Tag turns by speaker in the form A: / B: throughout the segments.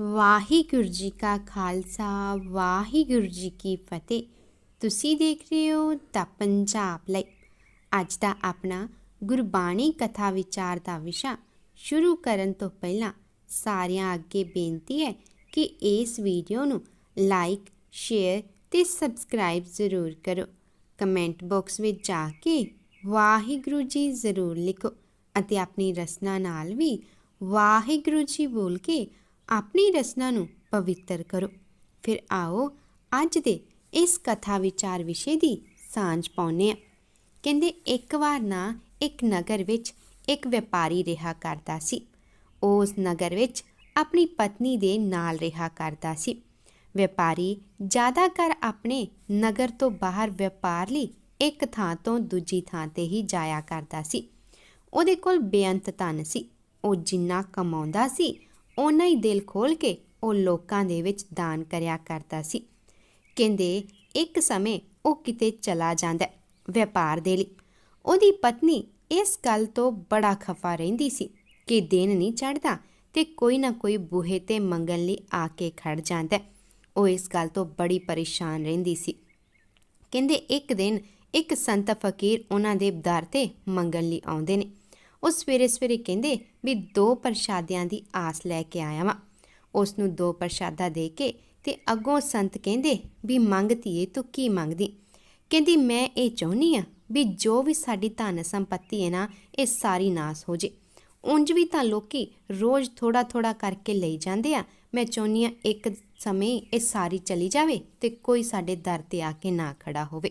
A: ਵਾਹਿਗੁਰੂ ਜੀ ਕਾ ਖਾਲਸਾ, ਵਾਹਿਗੁਰੂ ਜੀ ਕੀ ਫਤਿਹ। ਤੁਸੀਂ ਦੇਖ ਰਹੇ ਹੋ ਤਾਂ ਪੰਜਾਬ ਲਈ। ਅੱਜ ਦਾ ਆਪਣਾ ਗੁਰਬਾਣੀ ਕਥਾ ਵਿਚਾਰ ਦਾ ਵਿਸ਼ਾ ਸ਼ੁਰੂ ਕਰਨ ਤੋਂ ਪਹਿਲਾਂ ਸਾਰਿਆਂ ਅੱਗੇ ਬੇਨਤੀ ਹੈ ਕਿ ਇਸ ਵੀਡੀਓ ਨੂੰ ਲਾਈਕ, ਸ਼ੇਅਰ ਤੇ ਸਬਸਕ੍ਰਾਈਬ ਜ਼ਰੂਰ ਕਰੋ। ਕਮੈਂਟ ਬਾਕਸ ਵਿੱਚ ਜਾ ਕੇ ਵਾਹਿਗੁਰੂ ਜੀ ਜ਼ਰੂਰ ਲਿਖੋ ਅਤੇ ਆਪਣੀ ਰਸਨਾ ਨਾਲ ਵੀ ਵਾਹਿਗੁਰੂ ਜੀ ਬੋਲ ਕੇ ਆਪਣੀ ਰਚਨਾ ਨੂੰ ਪਵਿੱਤਰ ਕਰੋ। ਫਿਰ ਆਓ ਅੱਜ ਦੇ ਇਸ ਕਥਾ ਵਿਚਾਰ ਵਿਸ਼ੇ ਦੀ ਸਾਂਝ ਪਾਉਨੇ ਆ ਕਹਿੰਦੇ, ਇੱਕ ਵਾਰ ਨਾ ਇੱਕ ਨਗਰ ਵਿੱਚ ਇੱਕ ਵਪਾਰੀ ਰਿਹਾ ਕਰਦਾ ਸੀ। ਉਸ ਨਗਰ ਵਿੱਚ ਆਪਣੀ ਪਤਨੀ ਦੇ ਨਾਲ ਰਿਹਾ ਕਰਦਾ ਸੀ। ਵਪਾਰੀ ਜ਼ਿਆਦਾਤਰ ਆਪਣੇ ਨਗਰ ਤੋਂ ਬਾਹਰ ਵਪਾਰ ਲਈ ਇੱਕ ਥਾਂ ਤੋਂ ਦੂਜੀ ਥਾਂ ਤੇ ਹੀ ਜਾਇਆ ਕਰਦਾ ਸੀ। ਉਹਦੇ ਕੋਲ ਬੇਅੰਤ ਧਨ ਸੀ। ਉਹ ਜਿੰਨਾ ਕਮਾਉਂਦਾ ਸੀ ਉਹਨਾਂ ਹੀ ਦਿਲ ਖੋਲ ਕੇ ਉਹ ਲੋਕਾਂ ਦੇ ਵਿੱਚ ਦਾਨ ਕਰਿਆ ਕਰਦਾ ਸੀ। ਕਹਿੰਦੇ, ਇੱਕ ਸਮੇਂ ਉਹ ਕਿਤੇ ਚਲਾ ਜਾਂਦਾ ਵਪਾਰ ਦੇ ਲਈ। ਉਹਦੀ ਪਤਨੀ ਇਸ ਗੱਲ ਤੋਂ ਬੜਾ ਖਫਾ ਰਹਿੰਦੀ ਸੀ ਕਿ ਦਿਨ ਨਹੀਂ ਚੜਦਾ ਤੇ ਕੋਈ ਨਾ ਕੋਈ ਬੂਹੇ ਤੇ ਮੰਗਣ ਲਈ ਆ ਕੇ ਖੜ ਜਾਂਦਾ ਉਹ ਇਸ ਗੱਲ ਤੋਂ ਬੜੀ ਪਰੇਸ਼ਾਨ ਰਹਿੰਦੀ ਸੀ। ਕਹਿੰਦੇ, ਇੱਕ ਦਿਨ ਇੱਕ ਸੰਤ ਫਕੀਰ ਉਹਨਾਂ ਦੇ ਦਰ ਤੇ ਮੰਗਣ ਲਈ ਆਉਂਦੇ ਨੇ। ਉਹ ਸਵੇਰੇ ਸਵੇਰੇ ਕਹਿੰਦੇ ਵੀ ਦੋ ਪ੍ਰਸ਼ਾਦਿਆਂ ਦੀ ਆਸ ਲੈ ਕੇ ਆਇਆ ਵਾਂ। ਉਸ ਨੂੰ ਦੋ ਪ੍ਰਸ਼ਾਦਾ ਦੇ ਕੇ ਤੇ ਅੱਗੋਂ ਸੰਤ ਕਹਿੰਦੇ ਵੀ ਮੰਗਤੀਏ ਤੂੰ ਕੀ ਮੰਗਦੀ? ਕਹਿੰਦੀ, ਮੈਂ ਇਹ ਚਾਹੁੰਨੀ ਆ ਵੀ ਜੋ ਵੀ ਸਾਡੀ ਧਨ ਸੰਪਤੀ ਹੈ ਨਾ, ਇਹ ਸਾਰੀ ਨਾਸ ਹੋ ਜੇ। ਉਂਝ ਵੀ ਤਾਂ ਲੋਕੀ ਰੋਜ਼ ਥੋੜਾ ਥੋੜਾ ਕਰਕੇ ਲਈ ਜਾਂਦੇ ਆ। ਮੈਂ ਚਾਹੁੰਨੀ ਆ ਇੱਕ ਸਮੇਂ ਇਹ ਸਾਰੀ ਚਲੀ ਜਾਵੇ ਤੇ ਕੋਈ ਸਾਡੇ ਦਰ ਤੇ ਆ ਕੇ ਨਾ ਖੜਾ ਹੋਵੇ।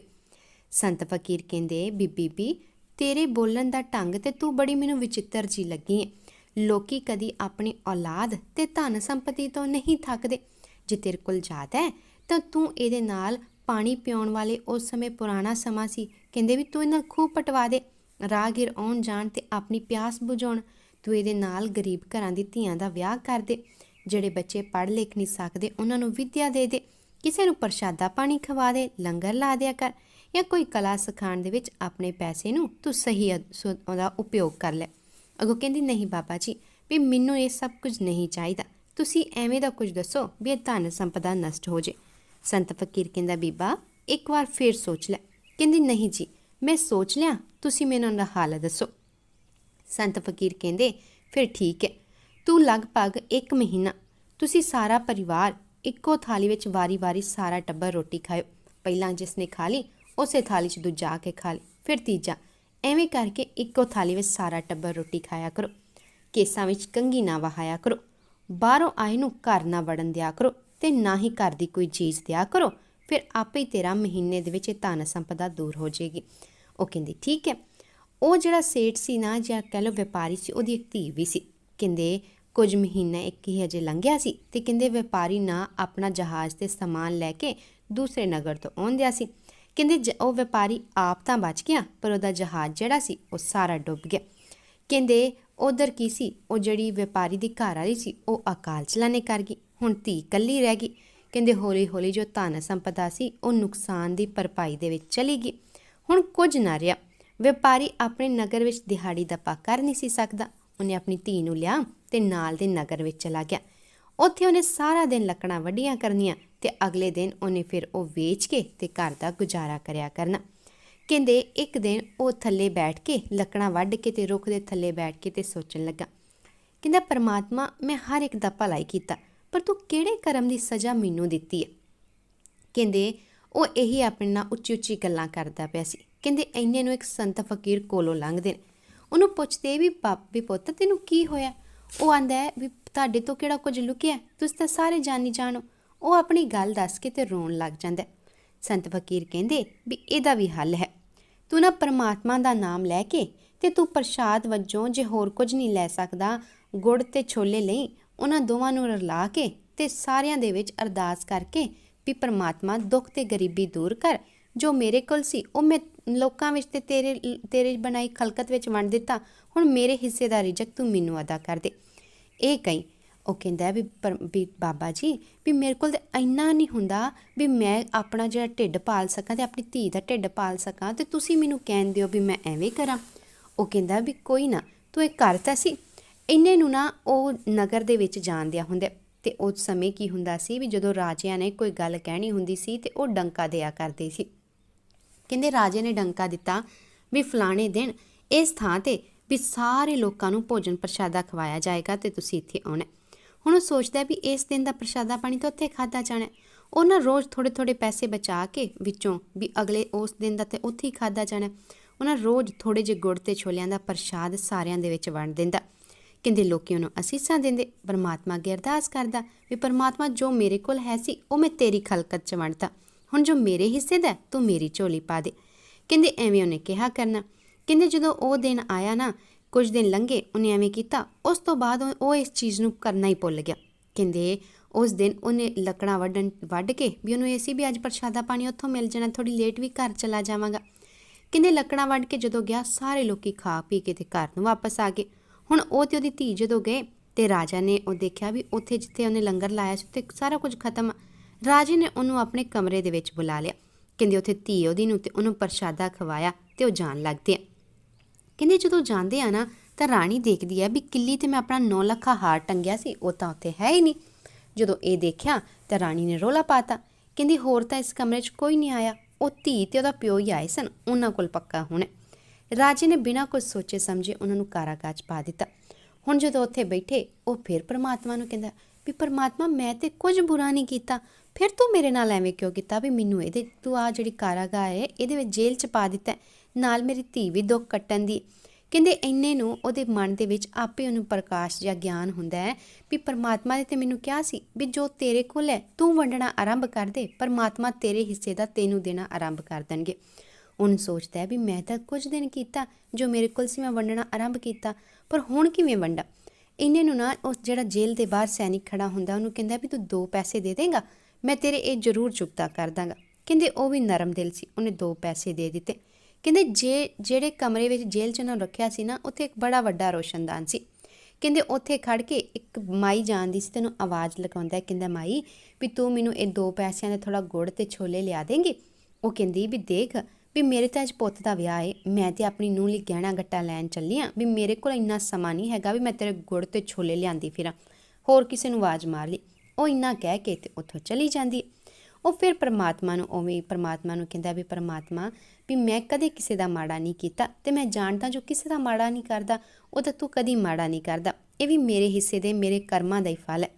A: ਸੰਤ ਫਕੀਰ ਕਹਿੰਦੇ ਬੀਬੀ ਬੀ ਤੇਰੇ ਬੋਲਣ ਦਾ ਢੰਗ ਤੇ ਤੂੰ ਬੜੀ ਮੈਨੂੰ ਵਿਚਿੱਤਰ ਜੀ ਲੱਗੀ ਹੈ ਲੋਕੀ ਕਦੀ ਆਪਣੀ ਔਲਾਦ ਤੇ ਧਨ ਸੰਪਤੀ ਤੋਂ ਨਹੀਂ ਥੱਕਦੇ। ਜੇ ਤੇਰੇ ਕੋਲ ਜ਼ਿਆਦਾ ਹੈ, ਤਾਂ ਤੂੰ ਇਹਦੇ ਨਾਲ ਪਾਣੀ ਪਿਉਣ ਵਾਲੇ ਉਸ ਸਮੇਂ ਪੁਰਾਣਾ ਸਮਾਂ ਸੀ। ਕਹਿੰਦੇ ਵੀ ਤੂੰ ਇਹਨਾਂ ਖੂਬ ਪਟਵਾ ਦੇ। ਰਾਹਗੀਰ ਆਉਣ ਜਾਣ ਤੇ ਆਪਣੀ ਪਿਆਸ ਬੁਝਾਉਣ, ਤੂੰ ਇਹਦੇ ਨਾਲ ਗਰੀਬ ਘਰਾਂ ਦੀ ਧੀਆਂ ਦਾ ਵਿਆਹ ਕਰ ਦੇ। ਜਿਹੜੇ ਬੱਚੇ ਪੜ੍ਹ ਲਿਖ ਨਹੀਂ ਸਕਦੇ, ਉਹਨਾਂ ਨੂੰ ਵਿੱਦਿਆ ਦੇ ਦੇ। ਕਿਸੇ ਨੂੰ ਪ੍ਰਸ਼ਾਦਾ ਪਾਣੀ ਖਵਾ ਦੇ, ਲੰਗਰ ਲਾ ਦਿਆ ਕਰ। ਜਾਂ ਕੋਈ ਕਲਾ ਸਿਖਾਉਣ ਦੇ ਵਿੱਚ ਆਪਣੇ ਪੈਸੇ ਨੂੰ ਤੂੰ ਸਹੀ ਉਹਦਾ ਉਪਯੋਗ ਕਰ ਲੈ। ਅਗੋ ਕਹਿੰਦੀ, ਨਹੀਂ ਬਾਬਾ ਜੀ, ਵੀ ਮੈਨੂੰ ਇਹ ਸਭ ਕੁਝ ਨਹੀਂ ਚਾਹੀਦਾ। ਤੁਸੀਂ ਐਵੇਂ ਦਾ ਕੁਝ ਦੱਸੋ ਵੀ ਇਹ ਧਨ ਸੰਪਦਾ ਨਸ਼ਟ ਹੋ ਜੇ। ਸੰਤ ਫਕੀਰ ਕਹਿੰਦਾ, ਬੀਬਾ, ਇੱਕ ਵਾਰ ਫੇਰ ਸੋਚ ਲੈ। ਕਹਿੰਦੀ, ਨਹੀਂ ਜੀ, ਮੈਂ ਸੋਚ ਲਿਆ, ਤੁਸੀਂ ਮੈਨੂੰ ਉਹਦਾ ਹਾਲ ਦੱਸੋ। ਸੰਤ ਫਕੀਰ ਕਹਿੰਦੇ, ਫਿਰ ਠੀਕ ਹੈ, ਤੂੰ ਲਗਭਗ 1 ਮਹੀਨਾ, ਤੁਸੀਂ ਸਾਰਾ ਪਰਿਵਾਰ ਇੱਕੋ ਥਾਲੀ ਵਿੱਚ ਵਾਰੀ-ਵਾਰੀ ਸਾਰਾ ਟੱਬਰ ਰੋਟੀ ਖਾਓ ਪਹਿਲਾਂ ਜਿਸ ਨੇ ਖਾ ਲਈ ਉਸੇ ਥਾਲੀ 'ਚ ਦੂਜਾ ਆ ਕੇ ਖਾ ਲਈ ਫਿਰ ਤੀਜਾ, ਐਵੇਂ ਕਰਕੇ ਇੱਕੋ ਥਾਲੀ ਵਿੱਚ ਸਾਰਾ ਟੱਬਰ ਰੋਟੀ ਖਾਇਆ ਕਰੋ। ਕੇਸਾਂ ਵਿੱਚ ਕੰਗੀ ਨਾ ਵਹਾਇਆ ਕਰੋ। ਬਾਹਰੋਂ ਆਏ ਨੂੰ ਘਰ ਨਾ ਵੜਨ ਦਿਆ ਕਰੋ ਤੇ ਨਾ ਹੀ ਘਰ ਦੀ ਕੋਈ ਚੀਜ਼ ਦਿਆ ਕਰੋ। ਫਿਰ ਆਪੇ ਹੀ ਤੇਰਾ ਮਹੀਨੇ ਦੇ ਵਿੱਚ ਇਹ ਧਨ ਸੰਪਦਾ ਦੂਰ ਹੋ ਜਾਏਗੀ। ਉਹ ਕਹਿੰਦੀ, ਠੀਕ ਹੈ। ਉਹ ਜਿਹੜਾ ਸੇਠ ਸੀ ਨਾ ਜਾਂ ਕਹਿ ਲਓ ਵਪਾਰੀ ਸੀ, ਉਹਦੀ ਇੱਕ ਧੀ ਵੀ ਸੀ। ਕਹਿੰਦੇ, ਕੁਝ ਮਹੀਨਾ ਇੱਕ ਹੀ ਅਜੇ ਲੰਘਿਆ ਸੀ। ਤੇ ਕਹਿੰਦੇ, ਵਪਾਰੀ ਨਾ ਆਪਣਾ ਜਹਾਜ਼ ਤੇ ਸਮਾਨ ਲੈ ਕੇ ਦੂਸਰੇ ਨਗਰ ਤੋਂ ਆਉਂਦਿਆ ਸੀ। ਕਹਿੰਦੇ ਜ- ਉਹ ਵਪਾਰੀ ਆਪ ਤਾਂ ਬਚ ਗਿਆ, ਪਰ ਉਹਦਾ ਜਹਾਜ਼ ਜਿਹੜਾ ਸੀ, ਉਹ ਸਾਰਾ ਡੁੱਬ ਗਿਆ। ਕਹਿੰਦੇ ਉਧਰ ਕੀ ਸੀ? ਉਹ ਜਿਹੜੀ ਵਪਾਰੀ ਦੀ ਘਰ ਵਾਲੀ ਸੀ, ਉਹ ਅਕਾਲ ਚਲਾਣੇ ਕਰ ਗਈ। ਹੁਣ ਧੀ ਇਕੱਲੀ ਰਹਿ ਗਈ। ਕਹਿੰਦੇ ਹੌਲੀ ਹੌਲੀ ਜੋ ਧਨ ਸੰਪਦਾ ਸੀ, ਉਹ ਨੁਕਸਾਨ ਦੀ ਭਰਪਾਈ ਦੇ ਵਿੱਚ ਚਲੀ ਗਈ। ਹੁਣ ਕੁਝ ਨਾ ਰਿਹਾ। ਵਪਾਰੀ ਆਪਣੇ ਨਗਰ ਵਿੱਚ ਦਿਹਾੜੀ ਦੱਪਾ ਕਰ ਨਹੀਂ ਸੀ ਸਕਦਾ। ਉਹਨੇ ਆਪਣੀ ਧੀ ਨੂੰ ਲਿਆ ਤੇ ਨਾਲ ਦੇ ਨਗਰ ਵਿੱਚ ਚਲਾ ਗਿਆ। ਉੱਥੇ ਉਹਨੇ ਸਾਰਾ ਦਿਨ ਲੱਕੜਾਂ ਵੱਡੀਆਂ ਕਰਨੀਆਂ। ਤੇ ਅਗਲੇ ਦਿਨ ਉਹਨੇ ਫਿਰ ਉਹ ਵੇਚ ਕੇ ਤੇ ਘਰ ਦਾ ਗੁਜ਼ਾਰਾ ਕਰਿਆ ਕਰਨਾ। ਕਹਿੰਦੇ ਇੱਕ ਦਿਨ ਉਹ ਥੱਲੇ ਬੈਠ ਕੇ ਲੱਕੜਾਂ ਵੱਢ ਕੇ ਤੇ ਰੁੱਖ ਦੇ ਥੱਲੇ ਬੈਠ ਕੇ ਤੇ ਸੋਚਣ ਲੱਗਾ। ਕਹਿੰਦਾ, ਪਰਮਾਤਮਾ, ਮੈਂ ਹਰ ਇੱਕ ਦਾ ਭਲਾ ਹੀ ਕੀਤਾ, ਪਰ ਤੂੰ ਕਿਹੜੇ ਕਰਮ ਦੀ ਸਜ਼ਾ ਮੈਨੂੰ ਦਿੱਤੀ ਹੈ? ਕਹਿੰਦੇ, ਉਹ ਇਹੀ ਆਪਣੇ ਨਾਲ ਉੱਚੀ ਉੱਚੀ ਗੱਲਾਂ ਕਰਦਾ ਪਿਆ ਸੀ। ਕਹਿੰਦੇ, ਇੰਨੇ ਨੂੰ ਇੱਕ ਸੰਤ ਫਕੀਰ ਕੋਲੋਂ ਲੰਘਦੇ ਨੇ। ਉਹਨੂੰ ਪੁੱਛਦੇ ਵੀ, ਬਾਪ, ਵੀ ਪੁੱਤ, ਤੈਨੂੰ ਕੀ ਹੋਇਆ? ਉਹ ਆਂਦਾ ਵੀ ਤੁਹਾਡੇ ਤੋਂ ਕਿਹੜਾ ਕੁਝ ਲੁਕਿਆ? ਤੁਸੀਂ ਤਾਂ ਸਾਰੇ ਜਾਣੀ ਜਾਣੋ ਉਹ ਆਪਣੀ ਗੱਲ ਦੱਸ ਕੇ ਤੇ ਰੋਣ ਲੱਗ ਜਾਂਦਾ ਸੰਤ ਫਕੀਰ ਕਹਿੰਦੇ ਵੀ ਇਹਦਾ ਵੀ ਹੱਲ ਹੈ। ਤੂੰ ਨਾ ਪਰਮਾਤਮਾ ਦਾ ਨਾਮ ਲੈ ਕੇ ਤੇ ਤੂੰ ਪ੍ਰਸ਼ਾਦ ਵਜੋਂ ਜੇ ਹੋਰ ਕੁਝ ਨਹੀਂ ਲੈ ਸਕਦਾ, ਗੁੜ ਤੇ ਛੋਲੇ ਲਈ ਉਹਨਾਂ ਦੋਵਾਂ ਨੂੰ ਰਲਾ ਕੇ ਤੇ ਸਾਰਿਆਂ ਦੇ ਵਿੱਚ ਅਰਦਾਸ ਕਰਕੇ ਵੀ ਪਰਮਾਤਮਾ ਦੁੱਖ ਤੇ ਗਰੀਬੀ ਦੂਰ ਕਰ। ਜੋ ਮੇਰੇ ਕੋਲ ਸੀ, ਉਹ ਮੈਂ ਲੋਕਾਂ ਵਿੱਚ ਤੇ ਤੇਰੇ ਤੇਰੇ ਬਣਾਈ ਖਲਕਤ ਵਿੱਚ ਵੰਡ ਦਿੱਤਾ। ਹੁਣ ਮੇਰੇ ਹਿੱਸੇ ਦਾ ਰਿਜਕ ਤੂੰ ਮੈਨੂੰ ਅਦਾ ਕਰ ਦੇ। ਇਹ ਕਈ ਉਹ ਕਹਿੰਦਾ ਵੀ ਪਰ, ਵੀ ਬਾਬਾ ਜੀ, ਵੀ ਮੇਰੇ ਕੋਲ ਤੇ ਇੰਨਾ ਨਹੀਂ ਹੁੰਦਾ ਵੀ ਮੈਂ ਆਪਣਾ ਜਿਹੜਾ ਢਿੱਡ ਪਾਲ ਸਕਾਂ ਤੇ ਆਪਣੀ ਧੀ ਦਾ ਢਿੱਡ ਪਾਲ ਸਕਾਂ ਤੇ ਤੁਸੀਂ ਮੈਨੂੰ ਕਹਿਣ ਦਿਓ ਵੀ ਮੈਂ ਐਵੇਂ ਕਰਾਂ। ਉਹ ਕਹਿੰਦਾ ਵੀ ਕੋਈ ਨਾ, ਤੂੰ ਇਹ ਕਰਤਾ ਸੀ। ਇੰਨੇ ਨੂੰ ਨਾ ਉਹ ਨਗਰ ਦੇ ਵਿੱਚ ਜਾਣ ਦਿਆ ਹੁੰਦਾ। ਤੇ ਉਸ ਸਮੇਂ ਕੀ ਹੁੰਦਾ ਸੀ ਵੀ ਜਦੋਂ ਰਾਜਿਆਂ ਨੇ ਕੋਈ ਗੱਲ ਕਹਿਣੀ ਹੁੰਦੀ ਸੀ ਤੇ ਉਹ ਡੰਕਾ ਦਿਆ ਕਰਦੇ ਸੀ। ਕਹਿੰਦੇ ਰਾਜੇ ਨੇ ਡੰਕਾ ਦਿੱਤਾ ਵੀ ਫਲਾਣੇ ਦਿਨ ਇਸ ਥਾਂ ਤੇ ਵੀ ਸਾਰੇ ਲੋਕਾਂ ਨੂੰ ਭੋਜਨ ਪ੍ਰਸ਼ਾਦਾ ਖਵਾਇਆ ਜਾਏਗਾ ਤੇ ਤੁਸੀਂ ਇੱਥੇ ਆਉਣਾ। ਹੁਣ ਉਹ ਸੋਚਦਾ ਵੀ ਇਸ ਦਿਨ ਦਾ ਪ੍ਰਸ਼ਾਦਾ ਪਾਣੀ ਤਾਂ ਉੱਥੇ ਖਾਦਾ ਜਾਣਾ ਹੈ। ਉਹ ਨਾ ਰੋਜ਼ ਥੋੜੇ ਥੋੜੇ ਪੈਸੇ ਬਚਾ ਕੇ ਵਿੱਚੋਂ ਵੀ ਅਗਲੇ ਉਸ ਦਿਨ ਦਾ ਤੇ ਉੱਥੇ ਹੀ ਖਾਦਾ ਜਾਣਾ ਉਹਨਾਂ ਰੋਜ਼ ਥੋੜੇ ਜਿਹੇ ਗੁੜ ਤੇ ਛੋਲਿਆਂ ਦਾ ਪ੍ਰਸ਼ਾਦ ਸਾਰਿਆਂ ਦੇ ਵਿੱਚ ਵੰਡ ਦਿੰਦਾ। ਕਹਿੰਦੇ, ਲੋਕੀ ਉਹਨੂੰ ਅਸੀਸਾਂ ਦਿੰਦੇ। ਪਰਮਾਤਮਾ ਅੱਗੇ ਅਰਦਾਸ ਕਰਦਾ ਵੀ ਪਰਮਾਤਮਾ ਜੋ ਮੇਰੇ ਕੋਲ ਹੈ ਸੀ, ਉਹ ਮੈਂ ਤੇਰੀ ਖਲਕਤ ਚ ਵੰਡਤਾ। ਹੁਣ ਜੋ ਮੇਰੇ ਹਿੱਸੇ ਦਾ ਤੂੰ ਮੇਰੀ ਝੋਲੀ ਪਾ ਦੇ। ਕਹਿੰਦੇ, ਐਵੇਂ ਉਹਨੇ ਕਿਹਾ ਕਰਨਾ। ਕਹਿੰਦੇ, ਜਦੋਂ ਉਹ ਦਿਨ ਆਇਆ ਨਾ ਕੁਝ ਦਿਨ ਲੰਘੇ, ਉਹਨੇ ਐਵੇਂ ਕੀਤਾ। ਉਸ ਤੋਂ ਬਾਅਦ ਉਹ- ਉਹ ਇਸ ਚੀਜ਼ ਨੂੰ ਕਰਨਾ ਹੀ ਭੁੱਲ ਗਿਆ। ਕਹਿੰਦੇ ਉਸ ਦਿਨ ਉਹਨੇ ਲੱਕੜਾਂ ਵੱਢਣ ਵੱਢ ਕੇ ਵੀ ਉਹਨੂੰ ਇਹ ਸੀ ਵੀ ਅੱਜ ਪ੍ਰਸ਼ਾਦਾ ਪਾਣੀ ਉੱਥੋਂ ਮਿਲ ਜਾਣਾ ਥੋੜੀ ਲੇਟ ਵੀ ਘਰ ਚਲਾ ਜਾਵਾਂਗਾ। ਕਹਿੰਦੇ ਲੱਕੜਾਂ ਵੱਢ ਕੇ ਜਦੋਂ ਗਿਆ, ਸਾਰੇ ਲੋਕੀ ਖਾ ਪੀ ਕੇ ਤੇ ਘਰ ਨੂੰ ਵਾਪਸ ਆ ਗਏ। ਹੁਣ ਉਹ ਤੇ ਉਹਦੀ ਧੀ ਜਦੋਂ ਗਏ ਤੇ ਰਾਜਾ ਨੇ ਉਹ ਦੇਖਿਆ ਵੀ ਉੱਥੇ ਜਿੱਥੇ ਉਹਨੇ ਲੰਗਰ ਲਾਇਆ ਸੀ ਤੇ ਸਾਰਾ ਕੁਝ ਖਤਮ ਆ। ਰਾਜੇ ਨੇ ਉਹਨੂੰ ਆਪਣੇ ਕਮਰੇ ਦੇ ਵਿੱਚ ਬੁਲਾ ਲਿਆ। ਕਹਿੰਦੇ ਉੱਥੇ ਧੀ ਉਹਦੀ ਨੂੰ ਤੇ ਉਹਨੂੰ ਪ੍ਰਸ਼ਾਦਾ ਖਵਾਇਆ ਤੇ ਉਹ ਜਾਣ ਲੱਗਦੇ ਆ ਕਹਿੰਦੇ ਜਦੋਂ ਜਾਂਦੇ ਆ ਨਾ, ਤਾਂ ਰਾਣੀ ਦੇਖਦੀ ਹੈ ਵੀ ਕਿੱਲੀ ਤੇ ਮੈਂ ਆਪਣਾ 9 ਲੱਖਾ ਹਾਰ ਟੰਗਿਆ ਸੀ, ਉਹ ਤਾਂ ਉੱਥੇ ਹੈ ਹੀ ਨਹੀਂ। ਜਦੋਂ ਇਹ ਦੇਖਿਆ, ਤਾਂ ਰਾਣੀ ਨੇ ਰੋਲਾ ਪਾਤਾ। ਕਹਿੰਦੀ, ਹੋਰ ਤਾਂ ਇਸ ਕਮਰੇ 'ਚ ਕੋਈ ਨਹੀਂ ਆਇਆ। ਉਹ ਧੀ ਤੇ ਉਹਦਾ ਪਿਓ ਹੀ ਆਏ ਸਨ, ਉਹਨਾਂ ਕੋਲ ਪੱਕਾ ਹੋਣਾ ਰਾਜੇ ਨੇ ਬਿਨਾਂ ਕੁਝ ਸੋਚੇ ਸਮਝੇ ਉਹਨਾਂ ਨੂੰ ਕਾਰਾਗਾਹ 'ਚ ਪਾ ਦਿੱਤਾ। ਹੁਣ ਜਦੋਂ ਉੱਥੇ ਬੈਠੇ, ਉਹ ਫਿਰ ਪ੍ਰਮਾਤਮਾ ਨੂੰ ਕਹਿੰਦਾ, ਵੀ ਪ੍ਰਮਾਤਮਾ, ਮੈਂ ਤੇ ਕੁਝ ਬੁਰਾ ਨਹੀਂ ਕੀਤਾ। ਫਿਰ ਤੂੰ ਮੇਰੇ ਨਾਲ ਐਵੇਂ ਕਿਉਂ ਕੀਤਾ ਵੀ ਮੈਨੂੰ ਇਹਦੇ, ਤੂੰ ਆ ਜਿਹੜੀ ਕਾਰਾਗਾ ਹੈ, ਇਹਦੇ ਵਿੱਚ ਜੇਲ੍ਹ 'ਚ ਪਾ ਦਿੱਤਾ ਨਾਲ ਮੇਰੀ ਧੀ ਵੀ ਦੁੱਖ ਕੱਟਣ ਦੀ। ਕਹਿੰਦੇ ਇੰਨੇ ਨੂੰ ਉਹਦੇ ਮਨ ਦੇ ਵਿੱਚ ਆਪੇ ਉਹਨੂੰ ਪ੍ਰਕਾਸ਼ ਜਾਂ ਗਿਆਨ ਹੁੰਦਾ ਹੈ ਵੀ ਪਰਮਾਤਮਾ ਨੇ ਤੇ ਮੈਨੂੰ ਕਿਹਾ ਸੀ ਵੀ ਜੋ ਤੇਰੇ ਕੋਲ ਹੈ, ਤੂੰ ਵੰਡਣਾ ਆਰੰਭ ਕਰ ਦੇ, ਪਰਮਾਤਮਾ ਤੇਰੇ ਹਿੱਸੇ ਦਾ ਤੈਨੂੰ ਦੇਣਾ ਆਰੰਭ ਕਰ ਦੇਣਗੇ। ਉਹਨੂੰ ਸੋਚਦਾ ਹੈ ਵੀ ਮੈਂ ਤਾਂ ਕੁਝ ਦਿਨ ਕੀਤਾ ਜੋ ਮੇਰੇ ਕੋਲ ਸੀ, ਮੈਂ ਵੰਡਣਾ ਆਰੰਭ ਕੀਤਾ, ਪਰ ਹੁਣ ਕਿਵੇਂ ਵੰਡਾ? ਇੰਨੇ ਨੂੰ ਨਾ ਉਸ ਜਿਹੜਾ ਜੇਲ੍ਹ ਦੇ ਬਾਹਰ ਸੈਨਿਕ ਖੜਾ ਹੁੰਦਾ, ਉਹਨੂੰ ਕਹਿੰਦਾ ਵੀ ਤੂੰ ਦੋ ਪੈਸੇ ਦੇ ਦੇਂਗਾ, ਮੈਂ ਤੇਰੇ ਇਹ ਜ਼ਰੂਰ ਚੁਕਤਾ ਕਰ ਦਾਂਗਾ। ਕਹਿੰਦੇ ਉਹ ਵੀ ਨਰਮ ਦਿਲ ਸੀ, ਉਹਨੇ ਦੋ ਪੈਸੇ ਦੇ ਦਿੱਤੇ। ਕਹਿੰਦੇ ਜੇ, ਜਿਹੜੇ ਕਮਰੇ ਵਿੱਚ ਜੇਲ੍ਹ 'ਚ ਉਹਨਾਂ ਨੂੰ ਰੱਖਿਆ ਸੀ ਨਾ, ਉੱਥੇ ਇੱਕ ਬੜਾ ਵੱਡਾ ਰੋਸ਼ਨਦਾਨ ਸੀ। ਕਹਿੰਦੇ ਉੱਥੇ ਖੜ ਕੇ ਇੱਕ ਮਾਈ ਜਾਣਦੀ ਸੀ, ਤੈਨੂੰ ਆਵਾਜ਼ ਲਗਾਉਂਦਾ ਕਹਿੰਦਾ ਮਾਈ, ਵੀ ਤੂੰ ਮੈਨੂੰ ਇਹ ਦੋ ਪੈਸਿਆਂ ਦੇ ਥੋੜਾ ਗੁੜ ਤੇ ਛੋਲੇ ਲਿਆ ਦੇਂਗੀ? ਉਹ ਕਹਿੰਦੀ ਵੀ ਦੇਖ, ਵੀ ਮੇਰੇ ਤਾਂ ਅੱਜ ਪੁੱਤ ਦਾ ਵਿਆਹ ਏ, ਮੈਂ ਤੇ ਆਪਣੀ ਨੂੰਹ ਲਈ ਗਹਿਣਾ ਗੱਟਾ ਲੈਣ ਚੱਲੀ ਆਂ, ਵੀ ਮੇਰੇ ਕੋਲ ਇੰਨਾ ਸਮਾਂ ਨਹੀਂ ਹੈਗਾ ਵੀ ਮੈਂ ਤੇਰੇ ਗੁੜ ਤੇ ਛੋਲੇ ਲਿਆਂਦੀ ਫਿਰਾਂ। ਹੋਰ ਕਿਸੇ ਨੂੰ ਆਵਾਜ਼ ਮਾਰ ਲਈ। ਉਹ ਇੰਨਾ ਕਹਿ ਕੇ ਤੇ ਉੱਥੋਂ ਚਲੀ ਜਾਂਦੀ। ਉਹ ਫਿਰ ਪਰਮਾਤਮਾ ਨੂੰ, ਉਵੇਂ ਪਰਮਾਤਮਾ ਨੂੰ ਕਹਿੰਦਾ ਵੀ, ਪਰਮਾਤਮਾ, ਵੀ ਮੈਂ ਕਦੇ ਕਿਸੇ ਦਾ ਮਾੜਾ ਨਹੀਂ ਕੀਤਾ ਤੇ ਮੈਂ ਜਾਣਦਾ ਜੋ ਕਿਸੇ ਦਾ ਮਾੜਾ ਨਹੀਂ ਕਰਦਾ, ਉਹ ਤਾਂ ਤੂੰ ਕਦੀ ਮਾੜਾ ਨਹੀਂ ਕਰਦਾ। ਇਹ ਵੀ ਮੇਰੇ ਹਿੱਸੇ ਦੇ, ਮੇਰੇ ਕਰਮਾਂ ਦਾ ਹੀ ਫਲ ਹੈ।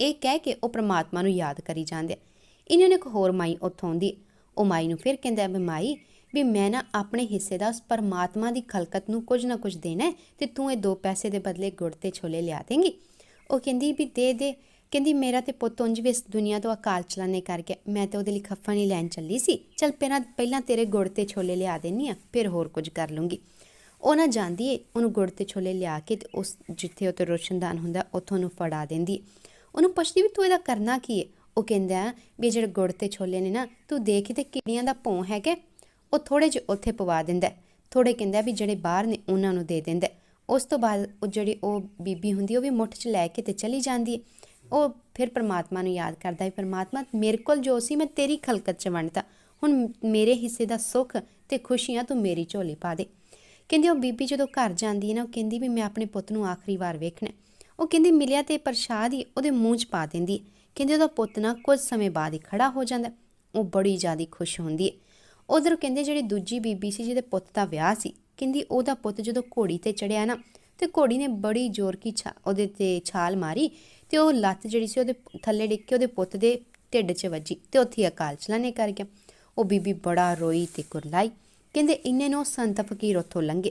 A: ਇਹ ਕਹਿ ਕੇ ਉਹ ਪ੍ਰਮਾਤਮਾ ਨੂੰ ਯਾਦ ਕਰੀ ਜਾਂਦੇ ਇਹਨਾਂ ਨੇ ਇੱਕ ਹੋਰ ਮਾਈ ਉੱਥੋਂ ਆਉਂਦੀ ਉਹ ਮਾਈ ਨੂੰ ਫਿਰ ਕਹਿੰਦਾ ਵੀ, ਮਾਈ, ਵੀ ਮੈਂ ਨਾ ਆਪਣੇ ਹਿੱਸੇ ਦਾ ਉਸ ਪਰਮਾਤਮਾ ਦੀ ਖਲਕਤ ਨੂੰ ਕੁਝ ਨਾ ਕੁਝ ਦੇਣਾ ਹੈ ਤੇ ਤੂੰ ਇਹ ਦੋ ਪੈਸੇ ਦੇ ਬਦਲੇ ਗੁੜ ਤੇ ਛੋਲੇ ਲਿਆ ਦੇਂਗੀ। ਉਹ ਕਹਿੰਦੀ ਵੀ, ਦੇ ਦੇ। ਕਹਿੰਦੀ, ਮੇਰਾ ਤੇ ਪੁੱਤ ਉਂਝ ਵੀ ਇਸ ਦੁਨੀਆ ਤੋਂ ਅਕਾਲ ਚਲਾਣੇ ਕਰ ਗਿਆ ਮੈਂ ਤੇ ਉਹਦੇ ਲਈ ਖੱਫਾ ਨਹੀਂ ਲੈਣ ਚੱਲੀ ਸੀ। ਚਲ ਪਹਿਲਾਂ ਪਹਿਲਾਂ ਤੇਰੇ ਗੁੜ ਤੇ ਛੋਲੇ ਲਿਆ ਦੇਣੀ ਆ, ਫਿਰ ਹੋਰ ਕੁਝ ਕਰ ਲੂੰਗੀ। ਉਹ ਨਾ ਜਾਂਦੀ ਏ, ਉਹਨੂੰ ਗੁੜ ਤੇ ਛੋਲੇ ਲਿਆ ਕੇ ਤੇ ਉਸ ਜਿੱਥੇ ਉਹ ਤੇ ਰੋਸ਼ਨਦਾਨ ਹੁੰਦਾ, ਉੱਥੋਂ ਉਹਨੂੰ ਫੜਾ ਦਿੰਦੀ ਉਹਨੂੰ ਪੁੱਛਦੀ ਵੀ, ਤੂੰ ਇਹਦਾ ਕਰਨਾ ਕੀ ਏ? ਉਹ ਕਹਿੰਦਾ, ਵੀ ਜਿਹੜੇ ਗੁੜ ਤੇ ਛੋਲੇ ਨੇ ਨਾ, ਤੂੰ ਦੇਖ ਤੇ ਕਿੜੀਆਂ ਦਾ ਭੌਂ ਹੈਗਾ ਉਹ ਥੋੜੇ ਜਿਹੇ ਉੱਥੇ ਪਵਾ ਦਿੰਦਾ ਹੈ। ਥੋੜੇ ਕਹਿੰਦਾ ਵੀ ਜਿਹੜੇ ਬਾਹਰ ਨੇ, ਉਹਨਾਂ ਨੂੰ ਦੇ ਦਿੰਦਾ ਉਸ ਤੋਂ ਬਾਅਦ ਉਹ ਜਿਹੜੀ ਉਹ ਬੀਬੀ ਹੁੰਦੀ, ਉਹ ਵੀ ਮੁੱਠ 'ਚ ਲੈ ਕੇ ਤੇ ਚਲੀ ਜਾਂਦੀ ਹੈ ਉਹ ਫਿਰ ਪਰਮਾਤਮਾ ਨੂੰ ਯਾਦ ਕਰਦਾ ਹੈ ਪਰਮਾਤਮਾ, ਮੇਰੇ ਕੋਲ ਜੋ ਸੀ ਮੈਂ ਤੇਰੀ ਖਲਕਤ 'ਚ ਵੰਡਤਾ। ਹੁਣ ਮੇਰੇ ਹਿੱਸੇ ਦਾ ਸੁੱਖ ਤੇ ਖੁਸ਼ੀਆਂ ਤੂੰ ਮੇਰੀ ਝੋਲੀ ਪਾ ਦੇ। ਕਹਿੰਦੀ ਉਹ ਬੀਬੀ ਜਦੋਂ ਘਰ ਜਾਂਦੀ ਹੈ ਨਾ, ਉਹ ਕਹਿੰਦੀ ਵੀ ਮੈਂ ਆਪਣੇ ਪੁੱਤ ਨੂੰ ਆਖਰੀ ਵਾਰ ਵੇਖਣਾ ਉਹ ਕਹਿੰਦੀ ਮਿਲਿਆ ਤੇ ਪ੍ਰਸ਼ਾਦ ਹੀ ਉਹਦੇ ਮੂੰਹ 'ਚ ਪਾ ਦਿੰਦੀ ਹੈ। ਕਹਿੰਦੀ ਉਹਦਾ ਪੁੱਤ ਨਾ ਕੁਝ ਸਮੇਂ ਬਾਅਦ ਹੀ ਖੜਾ ਹੋ ਜਾਂਦਾ ਉਹ ਬੜੀ ਜ਼ਿਆਦਾ ਖੁਸ਼ ਹੁੰਦੀ ਹੈ। ਉਧਰ ਕਹਿੰਦੇ ਜਿਹੜੀ ਦੂਜੀ ਬੀਬੀ ਸੀ, ਜਿਹਦੇ ਪੁੱਤ ਦਾ ਵਿਆਹ ਸੀ, ਕਹਿੰਦੀ ਉਹਦਾ ਪੁੱਤ ਜਦੋਂ ਘੋੜੀ ਤੇ ਚੜਿਆ ਨਾ, ਤੇ ਘੋੜੀ ਨੇ ਬੜੀ ਜ਼ੋਰ ਕੀ ਛਾ ਉਹਦੇ ਤੇ ਛਾਲ ਮਾਰੀ ਤੇ ਉਹ ਲੱਤ ਜਿਹੜੀ ਸੀ ਉਹਦੇ ਥੱਲੇ ਡਿੱਗ ਕੇ ਉਹਦੇ ਪੁੱਤ ਦੇ ਢਿੱਡ 'ਚ ਵੱਜੀ ਤੇ ਉੱਥੇ ਹੀ ਅਕਾਲ ਚਲਾਣੇ ਕਰ ਗਿਆ। ਉਹ ਬੀਬੀ ਬੜਾ ਰੋਈ ਤੇ ਕੁਰਲਾਈ, ਕਹਿੰਦੇ ਇੰਨੇ ਨੂੰ ਸੰਤ ਫਕੀਰ ਉੱਥੋਂ ਲੰਘੇ।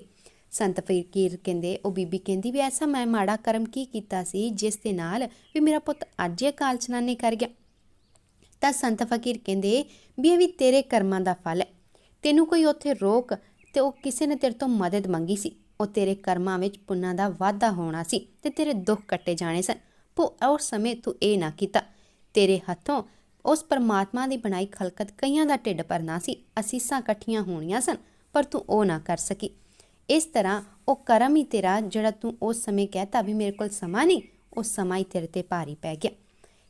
A: ਸੰਤ ਫਕੀਰ ਕਹਿੰਦੇ, ਉਹ ਬੀਬੀ ਕਹਿੰਦੀ ਵੀ ਐਸਾ ਮੈਂ ਮਾੜਾ ਕਰਮ ਕੀ ਕੀਤਾ ਸੀ ਜਿਸ ਦੇ ਨਾਲ ਵੀ ਮੇਰਾ ਪੁੱਤ ਅੱਜ ਹੀ ਅਕਾਲ ਚਲਾਣੇ ਕਰ ਗਿਆ। ਤਾਂ ਸੰਤ ਫਕੀਰ ਕਹਿੰਦੇ ਵੀ ਇਹ ਵੀ ਤੇਰੇ ਕਰਮਾਂ ਦਾ ਫਲ ਹੈ। ਤੈਨੂੰ ਕੋਈ ਉੱਥੇ ਰੋਕ ਤੇ ਉਹ ਕਿਸੇ ਨੇ ਤੇਰੇ ਤੋਂ ਮਦਦ ਮੰਗੀ ਸੀ। ਉਹ ਤੇਰੇ ਕਰਮਾਂ ਵਿੱਚ ਪੁੰਨਾਂ ਦਾ ਵਾਧਾ ਹੋਣਾ ਸੀ ਤੇ ਤੇਰੇ ਦੁੱਖ ਕੱਟੇ ਜਾਣੇ ਸਨ। ਪੋ ਉਸ ਸਮੇਂ ਤੂੰ ਇਹ ਨਾ ਕੀਤਾ। ਤੇਰੇ ਹੱਥੋਂ ਉਸ ਪਰਮਾਤਮਾ ਦੀ ਬਣਾਈ ਖਲਕਤ ਕਈਆਂ ਦਾ ਢਿੱਡ ਭਰਨਾ ਸੀ। ਅਸੀਸਾਂ ਇਕੱਠੀਆਂ ਹੋਣੀਆਂ ਸਨ, ਪਰ ਤੂੰ ਉਹ ਨਾ ਕਰ ਸਕੀ। ਇਸ ਤਰ੍ਹਾਂ ਉਹ ਕਰਮ ਹੀ ਤੇਰਾ, ਜਿਹੜਾ ਤੂੰ ਉਸ ਸਮੇਂ ਕਹਿਤਾ ਵੀ ਮੇਰੇ ਕੋਲ ਸਮਾਂ ਨਹੀਂ, ਉਹ ਸਮਾਂ ਹੀ ਤੇਰੇ ਤੇ ਭਾਰੀ ਪੈ ਗਿਆ।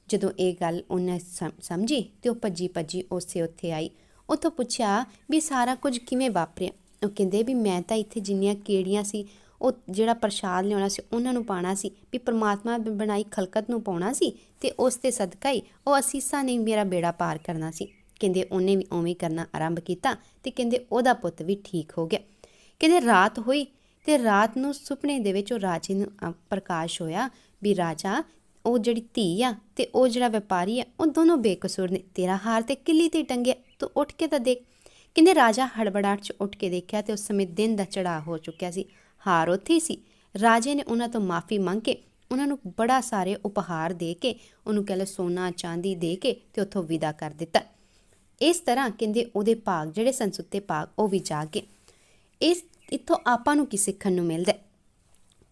A: ਜਦੋਂ ਇਹ ਗੱਲ ਉਹਨੇ ਸਮ- ਸਮਝੀ ਤੇ ਉਹ ਭੱਜੀ ਭੱਜੀ ਉਸੇ ਉੱਥੇ ਆਈ। ਉਥੋਂ ਪੁੱਛਿਆ ਵੀ ਸਾਰਾ ਕੁਝ ਕਿਵੇਂ ਵਾਪਰਿਆ? ਉਹ ਕਹਿੰਦੇ ਵੀ ਮੈਂ ਤਾਂ ਇੱਥੇ ਜਿੰਨੀਆਂ ਕੀੜੀਆਂ ਸੀ ਉਹ ਜਿਹੜਾ ਪ੍ਰਸ਼ਾਦ ਲਿਆਉਣਾ ਸੀ, ਉਹਨਾਂ ਨੂੰ ਪਾਣਾ ਸੀ, ਵੀ ਪ੍ਰਮਾਤਮਾ ਬਣਾਈ ਖਲਕਤ ਨੂੰ ਪਾਉਣਾ ਸੀ ਤੇ ਉਸ ਤੇ ਸਦਕਾ ਹੀ ਉਹ ਅਸੀਸਾਂ ਨੇ ਮੇਰਾ ਬੇੜਾ ਪਾਰ ਕਰਨਾ ਸੀ। ਕਹਿੰਦੇ ਉਹਨੇ ਵੀ ਉਵੇਂ ਕਰਨਾ ਆਰੰਭ ਕੀਤਾ ਤੇ ਕਹਿੰਦੇ ਉਹਦਾ ਪੁੱਤ ਵੀ ਠੀਕ ਹੋ ਗਿਆ। ਕਹਿੰਦੇ ਰਾਤ ਹੋਈ ਤੇ ਰਾਤ ਨੂੰ ਸੁਪਨੇ ਦੇ ਵਿੱਚ ਉਹ ਰਾਜੇ ਨੂੰ ਪ੍ਰਕਾਸ਼ ਹੋਇਆ ਵੀ ਰਾਜਾ, ਉਹ ਜਿਹੜੀ ਧੀ ਆ ਤੇ ਉਹ ਜਿਹੜਾ ਵਪਾਰੀ ਆ, ਉਹ ਦੋਨੋਂ ਬੇਕਸੂਰ ਨੇ, ਤੇਰਾ ਹਾਰ ਤੇ ਕਿੱਲੀ ਤੇ ਟੰਗਿਆ, ਤੂੰ ਉੱਠ ਕੇ ਤਾਂ ਦੇਖ। ਕਹਿੰਦੇ ਰਾਜਾ ਹੜਬੜਾਹਟ ਚ ਉੱਠ ਕੇ ਦੇਖਿਆ ਤੇ ਉਸ ਸਮੇਂ ਦਿਨ ਦਾ ਚੜਾ ਹੋ ਚੁੱਕਿਆ ਸੀ। ਹਾਰ ਉੱਥੇ ਸੀ। ਰਾਜੇ ਨੇ ਉਹਨਾਂ ਤੋਂ ਮਾਫੀ ਮੰਗ ਕੇ ਉਹਨਾਂ ਨੂੰ ਬੜਾ ਸਾਰੇ ਉਪਹਾਰ ਦੇ ਕੇ, ਉਹਨੂੰ ਕਹਿੰਦੇ ਸੋਨਾ, ਚਾਂਦੀ ਦੇ ਕੇ ਤੇ ਉੱਥੋਂ ਵਿਦਾ ਕਰ ਦਿੱਤਾ। ਇਸ ਤਰ੍ਹਾਂ ਕਹਿੰਦੇ ਉਹਦੇ ਭਾਗ, ਜਿਹੜੇ ਸੰਸੁੱਤੇ ਭਾਗ, ਉਹ ਵੀ ਜਾ ਕੇ। ਇਸ ਇੱਥੋਂ ਆਪਾਂ ਨੂੰ ਕੀ ਸਿੱਖਣ ਨੂੰ ਮਿਲਦਾ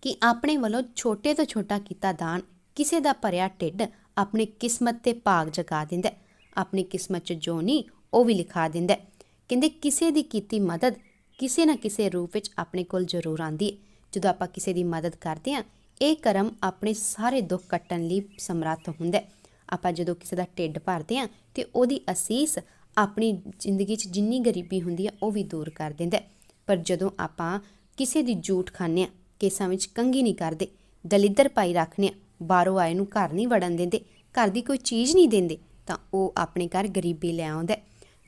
A: ਕਿ ਆਪਣੇ ਵੱਲੋਂ ਛੋਟੇ ਤੋਂ ਛੋਟਾ ਕੀਤਾ ਦਾਨ ਕਿਸੇ ਦਾ ਭਰਿਆ ਢਿੱਡ ਆਪਣੀ ਕਿਸਮਤ ਤੇ ਭਾਗ ਜਗਾ ਦਿੰਦਾ ਆਪਣੀ ਕਿਸਮਤ 'ਚ ਜੋ ਨਹੀਂ, ਉਹ ਵੀ ਲਿਖਾ ਦਿੰਦਾ ਕਹਿੰਦੇ ਕਿਸੇ ਦੀ ਕੀਤੀ ਮਦਦ ਕਿਸੇ ਨਾ ਕਿਸੇ ਰੂਪ ਵਿੱਚ ਆਪਣੇ ਕੋਲ ਜ਼ਰੂਰ ਆਂਦੀ ਹੈ। ਜਦੋਂ ਆਪਾਂ ਕਿਸੇ ਦੀ ਮਦਦ ਕਰਦੇ ਹਾਂ, ਇਹ ਕਰਮ ਆਪਣੇ ਸਾਰੇ ਦੁੱਖ ਕੱਟਣ ਲਈ ਸਮਰੱਥ ਹੁੰਦਾ ਹੈ। ਆਪਾਂ ਜਦੋਂ ਕਿਸੇ ਦਾ ਢਿੱਡ ਭਰਦੇ ਹਾਂ ਤੇ ਉਹਦੀ ਅਸੀਸ ਆਪਣੀ ਜ਼ਿੰਦਗੀ 'ਚ ਜਿੰਨੀ ਗਰੀਬੀ ਹੁੰਦੀ ਹੈ, ਉਹ ਵੀ ਦੂਰ ਕਰ ਦਿੰਦਾ ਪਰ ਜਦੋਂ ਆਪਾਂ ਕਿਸੇ ਦੀ ਝੂਠ ਖਾਂਦੇ ਹਾਂ, ਕੇਸਾਂ ਵਿੱਚ ਕੰਗੀ ਨਹੀਂ ਕਰਦੇ, ਦਲਿੱਦਰ ਪਾਈ ਰੱਖਨੇ ਆ ਬਾਹਰੋਂ ਆਏ ਨੂੰ ਘਰ ਨਹੀਂ ਵੜਨ ਦਿੰਦੇ, ਘਰ ਦੀ ਕੋਈ ਚੀਜ਼ ਨਹੀਂ ਦਿੰਦੇ, ਤਾਂ ਉਹ ਆਪਣੇ ਘਰ ਗਰੀਬੀ ਲੈ ਆਉਂਦਾ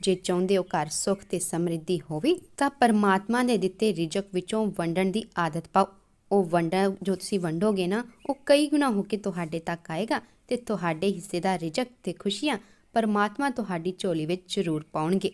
A: ਜੇ ਚਾਹੁੰਦੇ ਹੋ ਘਰ ਸੁੱਖ ਤੇ ਸਮਰਿੱਧੀ ਹੋਵੇ, ਤਾਂ ਪਰਮਾਤਮਾ ਨੇ ਦਿੱਤੇ ਰਿਜਕ ਵਿੱਚੋਂ ਵੰਡਣ ਦੀ ਆਦਤ ਪਾਓ। ਉਹ ਵੰਡਾ, ਜੋ ਤੁਸੀਂ ਵੰਡੋਗੇ ਨਾ, ਉਹ ਕਈ ਗੁਣਾ ਹੋ ਕੇ ਤੁਹਾਡੇ ਤੱਕ ਆਏਗਾ ਤੇ ਤੁਹਾਡੇ ਹਿੱਸੇ ਦਾ ਰਿਜਕ ਤੇ ਖੁਸ਼ੀਆਂ ਪਰਮਾਤਮਾ ਤੁਹਾਡੀ ਝੋਲੀ ਵਿੱਚ ਜ਼ਰੂਰ ਪਾਉਣਗੇ।